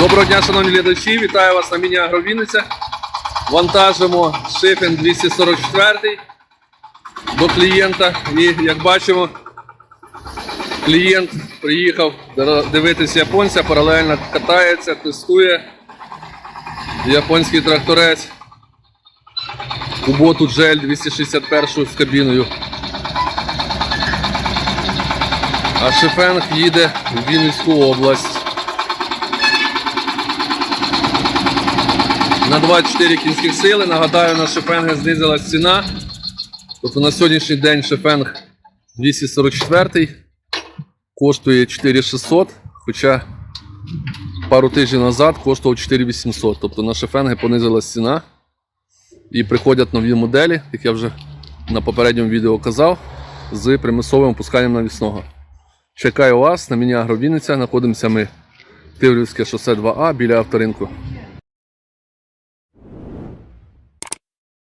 Доброго дня, шановні глядачі, вітаю вас на міні-агро Вінниця. Вантажимо шифен 244 до клієнта. І як бачимо, клієнт приїхав дивитися японця, паралельно катається, тестує японський тракторець. Куботу Джель 261 з кабіною. А Шифенг їде в Вінницьку область. На 24 кінських сили. Нагадаю, на Шефенги знизилась ціна. Тобто на сьогоднішній день Шефенг 244 коштує 4600, хоча пару тижнів назад коштував 4800. Тобто на Шефенги понизилась ціна. І приходять нові моделі, як я вже на попередньому відео казав, з примусовим опусканням навісного. Чекаю вас на міні Агро Вінниця. Знаходимося ми Тиврівське шосе 2А біля авторинку.